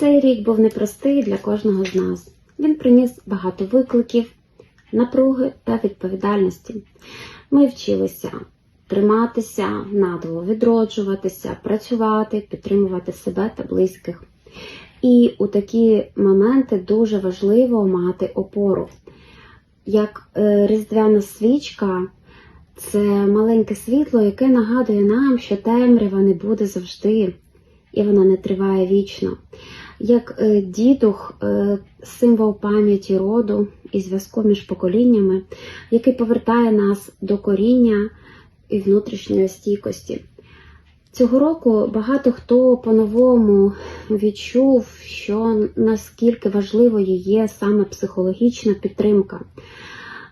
Цей рік був непростий для кожного з нас. Він приніс багато викликів, напруги та відповідальності. Ми вчилися триматися, надовго відроджуватися, працювати, підтримувати себе та близьких. І у такі моменти дуже важливо мати опору. Як е, різдвяна свічка, це маленьке світло, яке нагадує нам, що темрява не буде завжди, і вона не триває вічно. Як е, дідух, е, символ пам'яті роду і зв'язку між поколіннями, який повертає нас до коріння і внутрішньої стійкості. Цього року багато хто по-новому відчув, що наскільки важливою є саме психологічна підтримка,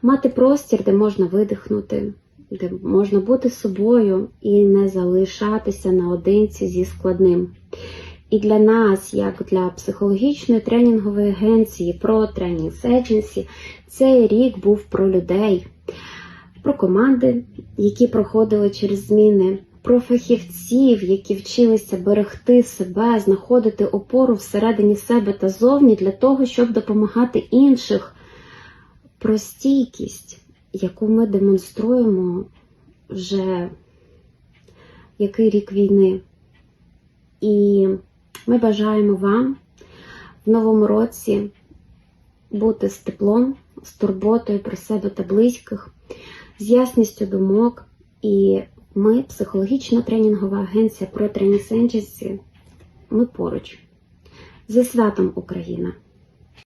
мати простір, де можна видихнути, де можна бути собою і не залишатися наодинці зі складним. І для нас, як для психологічної тренінгової агенції Pro Trainings Agency, цей рік був про людей, про команди, які проходили через зміни, про фахівців, які вчилися берегти себе, знаходити опору всередині себе та зовні для того, щоб допомагати інших, про стійкість, яку ми демонструємо вже який рік війни. І ми бажаємо вам в новому році бути з теплом, з турботою про себе та близьких, з ясністю думок. І ми, психологічна тренінгова агенція Trainings Agency, ми поруч. Зі святом Україна!